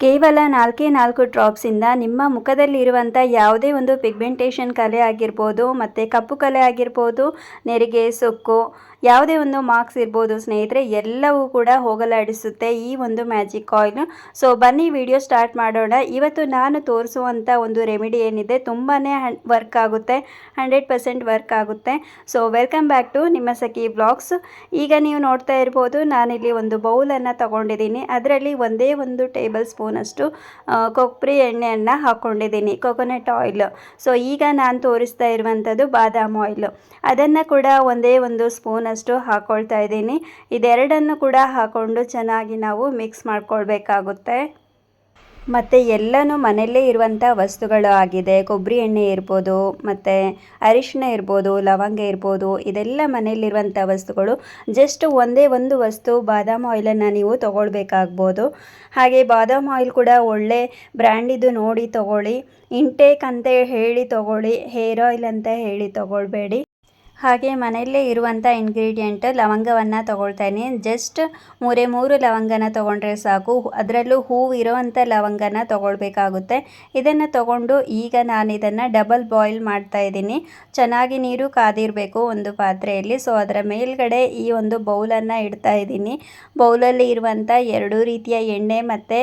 ಕೇವಲ ನಾಲ್ಕೇ ನಾಲ್ಕು ಡ್ರಾಪ್ಸಿಂದ ನಿಮ್ಮ ಮುಖದಲ್ಲಿರುವಂಥ ಯಾವುದೇ ಒಂದು ಪಿಗ್ಮೆಂಟೇಷನ್ ಕಲೆ ಆಗಿರ್ಬೋದು, ಮತ್ತು ಕಪ್ಪು ಕಲೆ ಆಗಿರ್ಬೋದು, ನೆರಿಗೆ, ಸೊಕ್ಕು ಯಾವುದೇ ಒಂದು ಮಾರ್ಕ್ಸ್ ಇರ್ಬೋದು ಸ್ನೇಹಿತರೆ, ಎಲ್ಲವೂ ಕೂಡ ಹೋಗಲಾಡಿಸುತ್ತೆ ಈ ಒಂದು ಮ್ಯಾಜಿಕ್ ಆಯಿಲ್ ಸೊ ಬನ್ನಿ ವಿಡಿಯೋ ಸ್ಟಾರ್ಟ್ ಮಾಡೋಣ. ಇವತ್ತು ನಾನು ತೋರಿಸುವಂಥ ಒಂದು ರೆಮಿಡಿ ಏನಿದೆ ತುಂಬಾ ವರ್ಕ್ ಆಗುತ್ತೆ, ಹಂಡ್ರೆಡ್ ಪರ್ಸೆಂಟ್ ವರ್ಕ್ ಆಗುತ್ತೆ. ಸೊ ವೆಲ್ಕಮ್ ಬ್ಯಾಕ್ ಟು ನಿಮ್ಮ ಸಖಿ ಬ್ಲಾಗ್ಸ್. ಈಗ ನೀವು ನೋಡ್ತಾ ಇರ್ಬೋದು, ನಾನಿಲ್ಲಿ ಒಂದು ಬೌಲನ್ನು ತಗೊಂಡಿದ್ದೀನಿ. ಅದರಲ್ಲಿ ಒಂದೇ ಒಂದು ಟೇಬಲ್ ಸ್ಪೂನಷ್ಟು ಕೊಬ್ಬರಿ ಎಣ್ಣೆಯನ್ನು ಹಾಕ್ಕೊಂಡಿದ್ದೀನಿ ಕೊಕೊನಟ್ ಆಯಿಲ್. ಸೊ ಈಗ ನಾನು ತೋರಿಸ್ತಾ ಇರುವಂಥದ್ದು ಬಾದಾಮ್ ಆಯಿಲ್. ಅದನ್ನು ಕೂಡ ಒಂದೇ ಒಂದು ಸ್ಪೂನಷ್ಟು ಹಾಕ್ಕೊಳ್ತಾ ಇದ್ದೀನಿ. ಇದೆರಡನ್ನು ಕೂಡ ಹಾಕ್ಕೊಂಡು ಚೆನ್ನಾಗಿ ನಾವು ಮಿಕ್ಸ್ ಮಾಡ್ಕೊಳ್ಬೇಕಾಗುತ್ತೆ. ಮತ್ತು ಎಲ್ಲನೂ ಮನೆಯಲ್ಲೇ ಇರುವಂಥ ವಸ್ತುಗಳು ಆಗಿದೆ. ಕೊಬ್ಬರಿ ಎಣ್ಣೆ ಇರ್ಬೋದು, ಮತ್ತು ಅರಿಶಿನ ಇರ್ಬೋದು, ಲವಂಗ ಇರ್ಬೋದು, ಇದೆಲ್ಲ ಮನೆಯಲ್ಲಿರುವಂಥ ವಸ್ತುಗಳು. ಜಸ್ಟ್ ಒಂದೇ ಒಂದು ವಸ್ತು, ಬಾದಾಮ್ ಆಯಿಲನ್ನು ನೀವು ತೊಗೊಳ್ಬೇಕಾಗ್ಬೋದು. ಹಾಗೆ ಬಾದಾಮ್ ಆಯಿಲ್ ಕೂಡ ಒಳ್ಳೆ ಬ್ರ್ಯಾಂಡಿದು ನೋಡಿ ತೊಗೊಳ್ಳಿ. ಇಂಟೇಕ್ ಅಂತ ಹೇಳಿ ತೊಗೊಳ್ಳಿ ಹೇರ್ ಆಯಿಲ್ ಅಂತ ಹೇಳಿ ತೊಗೊಳ್ಬೇಡಿ. ಹಾಗೆ ಮನೆಯಲ್ಲೇ ಇರುವಂಥ ಇಂಗ್ರೀಡಿಯೆಂಟ್ ಲವಂಗವನ್ನು ತೊಗೊಳ್ತೇನೆ ಜಸ್ಟ್ ಮೂರೇ ಮೂರು ಲವಂಗನ ತೊಗೊಂಡ್ರೆ ಸಾಕು. ಅದರಲ್ಲೂ ಹೂವು ಇರೋವಂಥ ಲವಂಗನ ತೊಗೊಳ್ಬೇಕಾಗುತ್ತೆ. ಇದನ್ನು ತೊಗೊಂಡು ಈಗ ನಾನು ಇದನ್ನು ಡಬಲ್ ಬಾಯ್ಲ್ ಮಾಡ್ತಾ ಇದ್ದೀನಿ. ಚೆನ್ನಾಗಿ ನೀರು ಕಾದಿರಬೇಕು ಒಂದು ಪಾತ್ರೆಯಲ್ಲಿ. ಸೊ ಅದರ ಮೇಲ್ಗಡೆ ಈ ಒಂದು ಬೌಲನ್ನು ಇಡ್ತಾ ಇದ್ದೀನಿ. ಬೌಲಲ್ಲಿ ಇರುವಂಥ ಎರಡು ರೀತಿಯ ಎಣ್ಣೆ ಮತ್ತು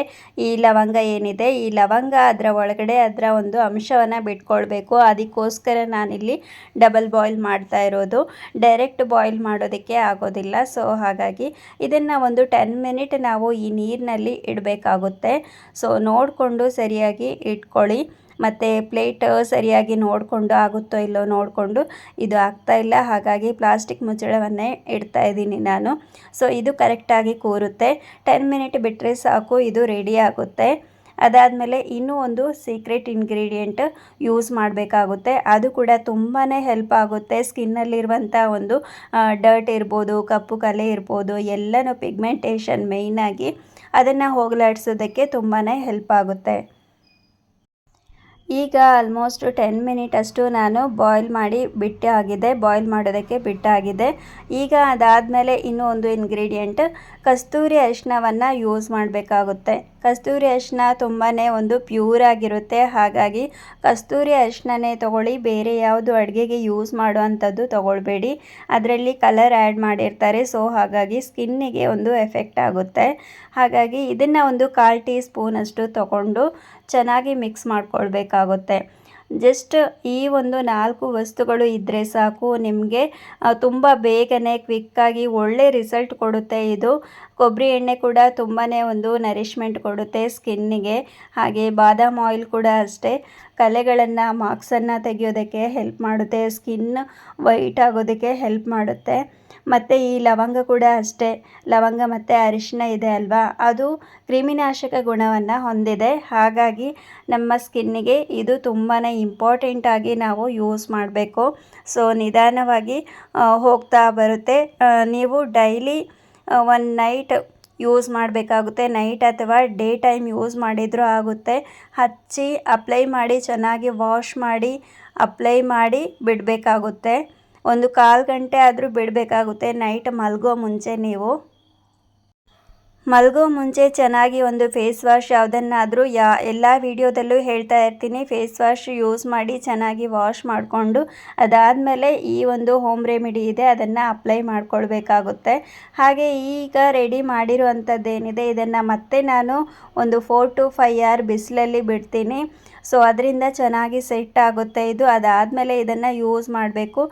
ಈ ಲವಂಗ ಏನಿದೆ, ಈ ಲವಂಗ ಅದರ ಒಳಗಡೆ ಅದರ ಒಂದು ಅಂಶವನ್ನು ಬಿಟ್ಕೊಳ್ಬೇಕು. ಅದಕ್ಕೋಸ್ಕರ ನಾನಿಲ್ಲಿ ಡಬಲ್ ಬಾಯ್ಲ್ ಮಾಡ್ತಾ ಇರೋದು ಡೈರೆಕ್ಟ್ ಬಾಯ್ಲ್ ಮಾಡೋದಕ್ಕೆ ಆಗೋದಿಲ್ಲ. ಸೊ ಹಾಗಾಗಿ ಇದನ್ನು ಒಂದು ಟೆನ್ ಮಿನಿಟ್ ನಾವು ಈ ನೀರಿನಲ್ಲಿ ಇಡಬೇಕಾಗುತ್ತೆ. ಸೊ ನೋಡಿಕೊಂಡು ಸರಿಯಾಗಿ ಇಟ್ಕೊಳ್ಳಿ. ಮತ್ತು ಪ್ಲೇಟ್ ಸರಿಯಾಗಿ ನೋಡಿಕೊಂಡು ಆಗುತ್ತೋ ಇಲ್ಲೋ ನೋಡಿಕೊಂಡು ಇದು ಆಗ್ತಾ ಇಲ್ಲ. ಹಾಗಾಗಿ ಪ್ಲಾಸ್ಟಿಕ್ ಮುಚ್ಚಳವನ್ನೇ ಇಡ್ತಾ ಇದ್ದೀನಿ ನಾನು. ಸೊ ಇದು ಕರೆಕ್ಟಾಗಿ ಕೂರುತ್ತೆ. ಟೆನ್ ಮಿನಿಟ್ ಬಿಟ್ಟರೆ ಸಾಕು, ಇದು ರೆಡಿ ಆಗುತ್ತೆ. ಅದಾದಮೇಲೆ ಇನ್ನೂ ಒಂದು ಸೀಕ್ರೆಟ್ ಇಂಗ್ರೀಡಿಯೆಂಟ್ ಯೂಸ್ ಮಾಡಬೇಕಾಗುತ್ತೆ. ಅದು ಕೂಡ ತುಂಬಾ ಹೆಲ್ಪ್ ಆಗುತ್ತೆ. ಸ್ಕಿನ್ನಲ್ಲಿರುವಂಥ ಒಂದು ಡರ್ಟ್ ಇರ್ಬೋದು, ಕಪ್ಪು ಕಲೆ ಇರ್ಬೋದು, ಎಲ್ಲನೂ ಪಿಗ್ಮೆಂಟೇಷನ್ ಮೇಯ್ನಾಗಿ ಅದನ್ನು ಹೋಗಲಾಡಿಸೋದಕ್ಕೆ ತುಂಬಾ ಹೆಲ್ಪ್ ಆಗುತ್ತೆ. ಈಗ ಆಲ್ಮೋಸ್ಟ್ ಟೆನ್ ಮಿನಿಟ್ ಅಷ್ಟು ನಾನು ಬಾಯ್ಲ್ ಮಾಡಿ ಬಿಟ್ಟಾಗಿದೆ ಬಾಯ್ಲ್ ಮಾಡೋದಕ್ಕೆ ಬಿಟ್ಟಾಗಿದೆ ಈಗ ಅದಾದಮೇಲೆ ಇನ್ನೂ ಒಂದು ಇಂಗ್ರೀಡಿಯೆಂಟ್ ಕಸ್ತೂರಿ ಅರಿಶಿನವನ್ನು ಯೂಸ್ ಮಾಡಬೇಕಾಗುತ್ತೆ. ಕಸ್ತೂರಿ ಅರಿಶಿನ ತುಂಬಾ ಒಂದು ಪ್ಯೂರ್ ಆಗಿರುತ್ತೆ. ಹಾಗಾಗಿ ಕಸ್ತೂರಿ ಅರಿಶಿನನೇ ತೊಗೊಳ್ಳಿ, ಬೇರೆ ಯಾವುದು ಅಡುಗೆಗೆ ಯೂಸ್ ಮಾಡುವಂಥದ್ದು ತೊಗೊಳ್ಬೇಡಿ. ಅದರಲ್ಲಿ ಕಲರ್ ಆ್ಯಡ್ ಮಾಡಿರ್ತಾರೆ ಸೊ ಹಾಗಾಗಿ ಸ್ಕಿನ್ನಿಗೆ ಒಂದು ಎಫೆಕ್ಟ್ ಆಗುತ್ತೆ. ಹಾಗಾಗಿ ಇದನ್ನು ಒಂದು ಕಾಲು ಟೀ ಸ್ಪೂನಷ್ಟು ತೊಗೊಂಡು ಚೆನ್ನಾಗಿ ಮಿಕ್ಸ್ ಮಾಡ್ಕೊಳ್ಬೇಕಾಗುತ್ತೆ. ಜಸ್ಟ್ ಈ ಒಂದು ನಾಲ್ಕು ವಸ್ತುಗಳು ಇದ್ದರೆ ಸಾಕು, ನಿಮಗೆ ತುಂಬ ಬೇಗನೆ ಕ್ವಿಕ್ಕಾಗಿ ಒಳ್ಳೆ ರಿಸಲ್ಟ್ ಕೊಡುತ್ತೆ ಇದು. ಕೊಬ್ಬರಿ ಎಣ್ಣೆ ಕೂಡ ತುಂಬಾ ಒಂದು ನರಿಷ್ಮೆಂಟ್ ಕೊಡುತ್ತೆ ಸ್ಕಿನ್ನಿಗೆ. ಹಾಗೆ ಬಾದಾಮ್ ಆಯಿಲ್ ಕೂಡ ಅಷ್ಟೇ. ಕಲೆಗಳನ್ನು ಮಾರ್ಕ್ಸನ್ನು ತೆಗೆಯೋದಕ್ಕೆ ಹೆಲ್ಪ್ ಮಾಡುತ್ತೆ. ಸ್ಕಿನ್ ವೈಟ್ ಆಗೋದಕ್ಕೆ ಹೆಲ್ಪ್ ಮಾಡುತ್ತೆ. ಮತ್ತು ಈ ಲವಂಗ ಕೂಡ ಅಷ್ಟೇ. ಲವಂಗ ಮತ್ತು ಅರಿಶಿನ ಇದೆ ಅಲ್ವಾ? ಅದು ಕ್ರಿಮಿನಾಶಕ ಗುಣವನ್ನು ಹೊಂದಿದೆ. ಹಾಗಾಗಿ ನಮ್ಮ ಸ್ಕಿನ್ನಿಗೆ ಇದು ತುಂಬಾ ಇಂಪಾರ್ಟೆಂಟಾಗಿ ನಾವು ಯೂಸ್ ಮಾಡಬೇಕು. ಸೊ ನಿಧಾನವಾಗಿ ಹೋಗ್ತಾ ಬರುತ್ತೆ. ನೀವು ಡೈಲಿ ಒನ್ ನೈಟ್ ಯೂಸ್ ಮಾಡಬೇಕಾಗುತ್ತೆ. ನೈಟ್ ಅಥವಾ ಡೇ ಟೈಮ್ ಯೂಸ್ ಮಾಡಿದರೂ ಆಗುತ್ತೆ. ಹಚ್ಚಿ ಅಪ್ಲೈ ಮಾಡಿ, ಚೆನ್ನಾಗಿ ವಾಶ್ ಮಾಡಿ ಅಪ್ಲೈ ಮಾಡಿ ಬಿಡಬೇಕಾಗುತ್ತೆ. ಒಂದು ಕಾಲು ಗಂಟೆ ಆದರೂ ಬಿಡಬೇಕಾಗುತ್ತೆ. ನೈಟ್ ಮಲಗೋ ಮುಂಚೆ ನೀವು. ಮಲಗೋ ಮುಂಚೆ ಚೆನ್ನಾಗಿ ಒಂದು ಫೇಸ್ ವಾಶ್ ಯಾವುದನ್ನಾದರೂ ಯಾ, ಎಲ್ಲ ವೀಡಿಯೋದಲ್ಲೂ ಹೇಳ್ತಾ ಇರ್ತೀನಿ. ಫೇಸ್ ವಾಶ್ ಯೂಸ್ ಮಾಡಿ ಚೆನ್ನಾಗಿ ವಾಶ್ ಮಾಡಿಕೊಂಡು, ಅದಾದಮೇಲೆ ಈ ಒಂದು ಹೋಮ್ ರೆಮಿಡಿ ಇದೆ, ಅದನ್ನು ಅಪ್ಲೈ ಮಾಡಿಕೊಳ್ಬೇಕಾಗುತ್ತೆ. ಹಾಗೆ ಈಗ ರೆಡಿ ಮಾಡಿರುವಂಥದ್ದೇನಿದೆ ಇದನ್ನು ಮತ್ತೆ ನಾನು ಒಂದು ಫೋರ್ ಟು ಫೈವ್ ಆರ್ ಬಿಸಿಲಲ್ಲಿ ಬಿಡ್ತೀನಿ. ಸೊ ಅದರಿಂದ ಚೆನ್ನಾಗಿ ಸೆಟ್ ಆಗುತ್ತೆ ಇದು. ಅದಾದಮೇಲೆ ಇದನ್ನು ಯೂಸ್ ಮಾಡಬೇಕು.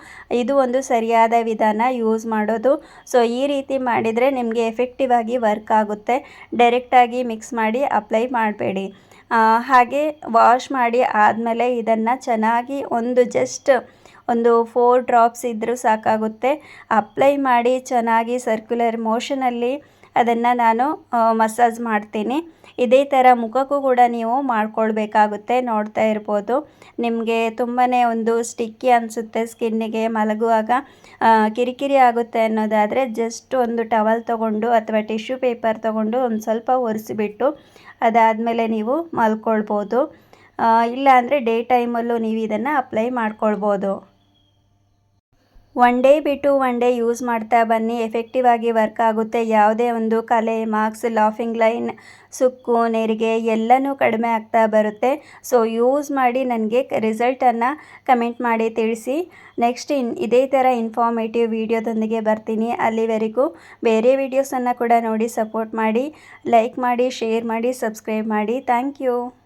ಇದು ಒಂದು ಸರಿಯಾದ ವಿಧಾನ ಯೂಸ್ ಮಾಡೋದು. ಸೊ ಈ ರೀತಿ ಮಾಡಿದರೆ ನಿಮಗೆ ಎಫೆಕ್ಟಿವ್ ಆಗಿ ವರ್ಕ್ ಆಗುತ್ತೆ. ಡೈರೆಕ್ಟಾಗಿ ಮಿಕ್ಸ್ ಮಾಡಿ ಅಪ್ಲೈ ಮಾಡಬೇಡಿ. ಹಾಗೆ ವಾಶ್ ಮಾಡಿ ಆದಮೇಲೆ ಇದನ್ನು ಚೆನ್ನಾಗಿ ಒಂದು ಜಸ್ಟ್ ಒಂದು ಫೋರ್ ಡ್ರಾಪ್ಸ್ ಇದ್ದರೂ ಸಾಕಾಗುತ್ತೆ. ಅಪ್ಲೈ ಮಾಡಿ ಚೆನ್ನಾಗಿ ಸರ್ಕ್ಯುಲರ್ ಮೋಷನಲ್ಲಿ ಅದನ್ನು ನಾನು ಮಸಾಜ್ ಮಾಡ್ತೀನಿ. ಇದೇ ಥರ ಮುಖಕ್ಕೂ ಕೂಡ ನೀವು ಮಾಡ್ಕೊಳ್ಬೇಕಾಗುತ್ತೆ, ನೋಡ್ತಾ ಇರ್ಬೋದು. ನಿಮಗೆ ತುಂಬಾ ಒಂದು ಸ್ಟಿಕ್ಕಿ ಅನಿಸುತ್ತೆ ಸ್ಕಿನ್ನಿಗೆ, ಮಲಗುವಾಗ. ಕಿರಿಕಿರಿ ಆಗುತ್ತೆ ಅನ್ನೋದಾದರೆ ಜಸ್ಟ್ ಒಂದು ಟವಲ್ ತೊಗೊಂಡು ಅಥವಾ ಟಿಶ್ಯೂ ಪೇಪರ್ ತೊಗೊಂಡು ಒಂದು ಸ್ವಲ್ಪ ಒರೆಸಿಬಿಟ್ಟು ಅದಾದಮೇಲೆ ನೀವು ಮಲ್ಕೊಳ್ಬೋದು. ಇಲ್ಲ ಅಂದರೆ ಡೇ ಟೈಮಲ್ಲೂ ನೀವು ಇದನ್ನು ಅಪ್ಲೈ ಮಾಡ್ಕೊಳ್ಬೋದು. ಒನ್ ಡೇ ಬಿಟ್ಟು ಒನ್ ಡೇ ಯೂಸ್ ಮಾಡ್ತಾ ಬನ್ನಿ. ಎಫೆಕ್ಟಿವ್ ಆಗಿ ವರ್ಕ್ ಆಗುತ್ತೆ. ಯಾವುದೇ ಒಂದು ಕಲೆ, ಮಾರ್ಕ್ಸ್, ಲಾಫಿಂಗ್ ಲೈನ್, ಸುಕ್ಕು, ನೆರಿಗೆ ಎಲ್ಲನೂ ಕಡಿಮೆ ಆಗ್ತಾ ಬರುತ್ತೆ. ಸೊ, ಯೂಸ್ ಮಾಡಿ ನನಗೆ ರಿಸಲ್ಟನ್ನು ಕಮೆಂಟ್ ಮಾಡಿ ತಿಳಿಸಿ. ನೆಕ್ಸ್ಟ್ ಇನ್ ಇದೇ ಥರ ಇನ್ಫಾರ್ಮೇಟಿವ್ ವಿಡಿಯೋದೊಂದಿಗೆ ಬರ್ತೀನಿ. ಅಲ್ಲಿವರೆಗೂ ಬೇರೆ ವೀಡಿಯೋಸನ್ನು ಕೂಡ ನೋಡಿ ಸಪೋರ್ಟ್ ಮಾಡಿ, ಲೈಕ್ ಮಾಡಿ, ಶೇರ್ ಮಾಡಿ, ಸಬ್ಸ್ಕ್ರೈಬ್ ಮಾಡಿ. Thank you.